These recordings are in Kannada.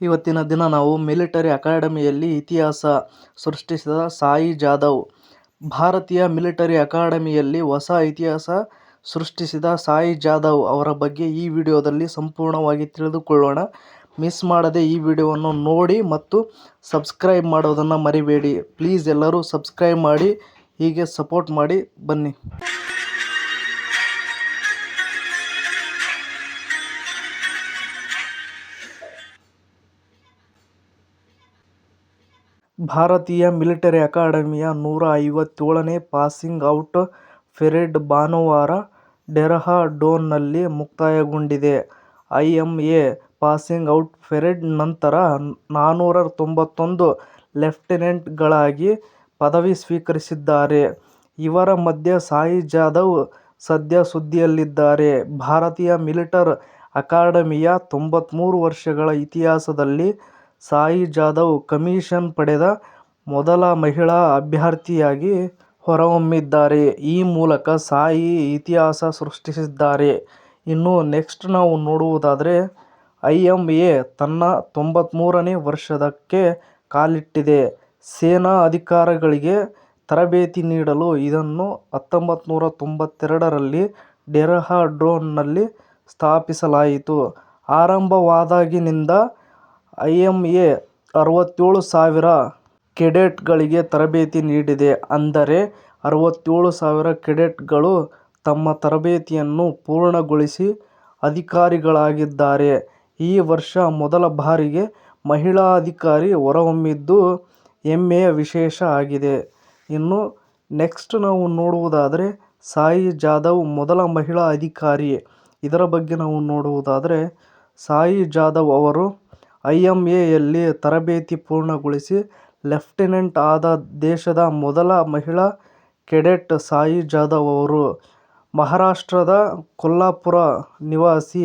ಇವತ್ತಿನ ದಿನ ನಾವು ಮಿಲಿಟರಿ ಅಕಾಡೆಮಿಯಲ್ಲಿ ಇತಿಹಾಸ ಸೃಷ್ಟಿಸಿದ ಸಾಯಿ ಜಾಧವ್. ಭಾರತೀಯ ಮಿಲಿಟರಿ ಅಕಾಡೆಮಿಯಲ್ಲಿ ಹೊಸ ಇತಿಹಾಸ ಸೃಷ್ಟಿಸಿದ ಸಾಯಿ ಜಾಧವ್ ಅವರ ಬಗ್ಗೆ ಈ ವಿಡಿಯೋದಲ್ಲಿ ಸಂಪೂರ್ಣವಾಗಿ ತಿಳಿದುಕೊಳ್ಳೋಣ. ಮಿಸ್ ಮಾಡದೆ ಈ ವಿಡಿಯೋವನ್ನು ನೋಡಿ ಮತ್ತು ಸಬ್ಸ್ಕ್ರೈಬ್ ಮಾಡೋದನ್ನು ಮರಿಬೇಡಿ. ಪ್ಲೀಸ್ ಎಲ್ಲರೂ ಸಬ್ಸ್ಕ್ರೈಬ್ ಮಾಡಿ, ಹೀಗೆ ಸಪೋರ್ಟ್ ಮಾಡಿ, ಬನ್ನಿ. ಭಾರತೀಯ ಮಿಲಿಟರಿ ಅಕಾಡೆಮಿಯ ನೂರ ಐವತ್ತೇಳನೇ ಪಾಸಿಂಗ್ ಔಟ್ ಪರೇಡ್ ಭಾನುವಾರ ಡೆಹ್ರಾಡೂನ್ನಲ್ಲಿ ಮುಕ್ತಾಯಗೊಂಡಿದೆ. ಐಎಂಎ ಪಾಸಿಂಗ್ ಔಟ್ ಪರೇಡ್ ನಂತರ ನಾನೂರ ತೊಂಬತ್ತೊಂದು ಲೆಫ್ಟಿನೆಂಟ್ಗಳಾಗಿ ಪದವಿ ಸ್ವೀಕರಿಸಿದ್ದಾರೆ. ಇವರ ಮಧ್ಯೆ ಸಾಯಿ ಜಾಧವ್ ಸದ್ಯ ಸುದ್ದಿಯಲ್ಲಿದ್ದಾರೆ. ಭಾರತೀಯ ಮಿಲಿಟರಿ ಅಕಾಡೆಮಿಯ ತೊಂಬತ್ಮೂರು ವರ್ಷಗಳ ಇತಿಹಾಸದಲ್ಲಿ ಸಾಯಿ ಜಾಧವ್ ಕಮಿಷನ್ ಪಡೆದ ಮೊದಲ ಮಹಿಳಾ ಅಭ್ಯರ್ಥಿಯಾಗಿ ಹೊರಹೊಮ್ಮಿದ್ದಾರೆ. ಈ ಮೂಲಕ ಸಾಯಿ ಇತಿಹಾಸ ಸೃಷ್ಟಿಸಿದ್ದಾರೆ. ಇನ್ನು ನೆಕ್ಸ್ಟ್ ನಾವು ನೋಡುವುದಾದರೆ ಐಎಂಎ ತನ್ನ ತೊಂಬತ್ಮೂರನೇ ವರ್ಷದಕ್ಕೆ ಕಾಲಿಟ್ಟಿದೆ. ಸೇನಾ ಅಧಿಕಾರಿಗಳಿಗೆ ತರಬೇತಿ ನೀಡಲು ಇದನ್ನು ಹತ್ತೊಂಬತ್ನೂರ ತೊಂಬತ್ತೆರಡರಲ್ಲಿ ಡೆಹ್ರಾಡೂನ್ನಲ್ಲಿ ಸ್ಥಾಪಿಸಲಾಯಿತು. ಆರಂಭವಾದಾಗಿನಿಂದ ಐಎಂಎ ಅರವತ್ತೇಳು ಸಾವಿರ ಕೆಡೆಟ್ಗಳಿಗೆ ತರಬೇತಿ ನೀಡಿದೆ. ಅಂದರೆ ಅರವತ್ತೇಳು ಸಾವಿರ ಕೆಡೆಟ್ಗಳು ತಮ್ಮ ತರಬೇತಿಯನ್ನು ಪೂರ್ಣಗೊಳಿಸಿ ಅಧಿಕಾರಿಗಳಾಗಿದ್ದಾರೆ. ಈ ವರ್ಷ ಮೊದಲ ಬಾರಿಗೆ ಮಹಿಳಾ ಅಧಿಕಾರಿ ಹೊರಹೊಮ್ಮಿದ್ದು ಹೆಮ್ಮೆಯ ವಿಶೇಷ ಆಗಿದೆ. ಇನ್ನು ನೆಕ್ಸ್ಟ್ ನಾವು ನೋಡುವುದಾದರೆ ಸಾಯಿ ಜಾಧವ್ ಮೊದಲ ಮಹಿಳಾ ಅಧಿಕಾರಿ. ಇದರ ಬಗ್ಗೆ ನಾವು ನೋಡುವುದಾದರೆ ಸಾಯಿ ಜಾಧವ್ ಅವರು ಐಎಂಎಯಲ್ಲಿ ತರಬೇತಿ ಪೂರ್ಣಗೊಳಿಸಿ ಲೆಫ್ಟಿನೆಂಟ್ ಆದ ದೇಶದ ಮೊದಲ ಮಹಿಳಾ ಕೆಡೆಟ್ ಸಾಯಿ ಜಾಧವ್ ಅವರು. ಮಹಾರಾಷ್ಟ್ರದ ಕೊಲ್ಲಾಪುರ ನಿವಾಸಿ.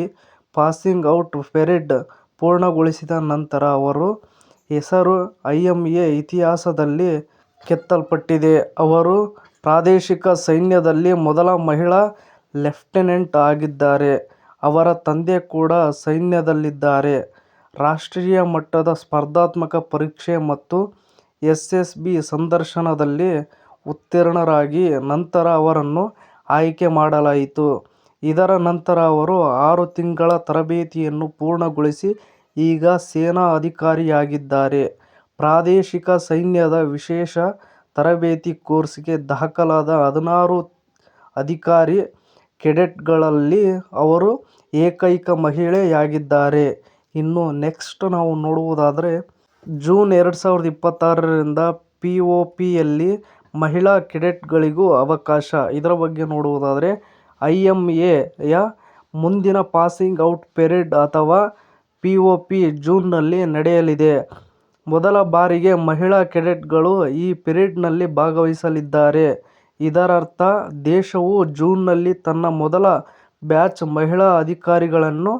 ಪಾಸಿಂಗ್ ಔಟ್ ಪೆರೇಡ್ ಪೂರ್ಣಗೊಳಿಸಿದ ನಂತರ ಅವರು ಹೆಸರು ಐಎಂಎ ಇತಿಹಾಸದಲ್ಲಿ ಕೆತ್ತಲ್ಪಟ್ಟಿದೆ. ಅವರು ಪ್ರಾದೇಶಿಕ ಸೈನ್ಯದಲ್ಲಿ ಮೊದಲ ಮಹಿಳಾ ಲೆಫ್ಟಿನೆಂಟ್ ಆಗಿದ್ದಾರೆ. ಅವರ ತಂದೆ ಕೂಡ ಸೈನ್ಯದಲ್ಲಿದ್ದಾರೆ. ರಾಷ್ಟ್ರೀಯ ಮಟ್ಟದ ಸ್ಪರ್ಧಾತ್ಮಕ ಪರೀಕ್ಷೆ ಮತ್ತು ಎಸ್ ಎಸ್ ಬಿ ಸಂದರ್ಶನದಲ್ಲಿ ಉತ್ತೀರ್ಣರಾಗಿ ನಂತರ ಅವರನ್ನು ಆಯ್ಕೆ ಮಾಡಲಾಯಿತು. ಇದರ ನಂತರ ಅವರು ಆರು ತಿಂಗಳ ತರಬೇತಿಯನ್ನು ಪೂರ್ಣಗೊಳಿಸಿ ಈಗ ಸೇನಾ ಅಧಿಕಾರಿಯಾಗಿದ್ದಾರೆ. ಪ್ರಾದೇಶಿಕ ಸೈನ್ಯದ ವಿಶೇಷ ತರಬೇತಿ ಕೋರ್ಸ್ಗೆ ದಾಖಲಾದ ಹದಿನಾರು ಅಧಿಕಾರಿ ಕೆಡೆಟ್ಗಳಲ್ಲಿ ಅವರು ಏಕೈಕ ಮಹಿಳೆಯಾಗಿದ್ದಾರೆ. ಇನ್ನು ನೆಕ್ಸ್ಟ್ ನಾವು ನೋಡುವುದಾದರೆ ಜೂನ್ ಎರಡು ಸಾವಿರದ ಇಪ್ಪತ್ತಾರರಿಂದ ಪಿ ಒ ಪಿಯಲ್ಲಿ ಮಹಿಳಾ ಕೆಡೆಟ್ಗಳಿಗೂ ಅವಕಾಶ. ಇದರ ಬಗ್ಗೆ ನೋಡುವುದಾದರೆ ಐ ಎಂ ಎಯ ಮುಂದಿನ ಪಾಸಿಂಗ್ ಔಟ್ ಪೆರೇಡ್ ಅಥವಾ ಪಿ ಒ ಪಿ ಜೂನ್ನಲ್ಲಿ ನಡೆಯಲಿದೆ. ಮೊದಲ ಬಾರಿಗೆ ಮಹಿಳಾ ಕೆಡೆಟ್ಗಳು ಈ ಪರೇಡ್ನಲ್ಲಿ ಭಾಗವಹಿಸಲಿದ್ದಾರೆ. ಇದರರ್ಥ, ದೇಶವು ಜೂನ್ನಲ್ಲಿ ತನ್ನ ಮೊದಲ ಬ್ಯಾಚ್ ಮಹಿಳಾ ಅಧಿಕಾರಿಗಳನ್ನು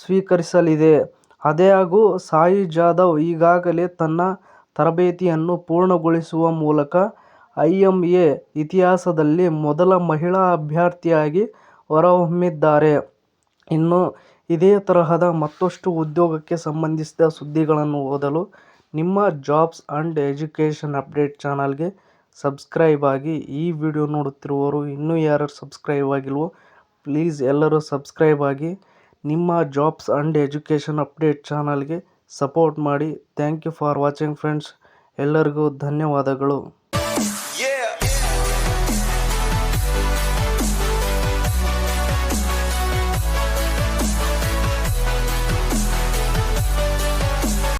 ಸ್ವೀಕರಿಸಲಿದೆ. ಆದಾಗ್ಯೂ ಸಾಯಿ ಜಾಧವ್ ಈಗಾಗಲೇ ತನ್ನ ತರಬೇತಿಯನ್ನು ಪೂರ್ಣಗೊಳಿಸುವ ಮೂಲಕ ಐಎಂಎ ಇತಿಹಾಸದಲ್ಲಿ ಮೊದಲ ಮಹಿಳಾ ಅಭ್ಯರ್ಥಿಯಾಗಿ ಹೊರಹೊಮ್ಮಿದ್ದಾರೆ. ಇನ್ನು ಇದೇ ತರಹದ ಮತ್ತಷ್ಟು ಉದ್ಯೋಗಕ್ಕೆ ಸಂಬಂಧಿಸಿದ ಸುದ್ದಿಗಳನ್ನು ಓದಲು ನಿಮ್ಮ ಜಾಬ್ಸ್ ಅಂಡ್ ಎಜುಕೇಷನ್ ಅಪ್ಡೇಟ್ ಚಾನಲ್ಗೆ ಸಬ್ಸ್ಕ್ರೈಬ್ ಆಗಿ. ಈ ವಿಡಿಯೋ ನೋಡುತ್ತಿರುವವರು ಇನ್ನೂ ಯಾರು ಸಬ್ಸ್ಕ್ರೈಬ್ ಆಗಿಲ್ವೋ ಪ್ಲೀಸ್ ಎಲ್ಲರೂ ಸಬ್ಸ್ಕ್ರೈಬ್ ಆಗಿ. ನಿಮ್ಮ ಜಾಬ್ಸ್ ಆ್ಯಂಡ್ ಎಜುಕೇಷನ್ ಅಪ್ಡೇಟ್ ಚಾನಲ್ಗೆ ಸಪೋರ್ಟ್ ಮಾಡಿ. Thank you for watching friends. ಎಲ್ಲರಿಗೂ ಧನ್ಯವಾದಗಳು.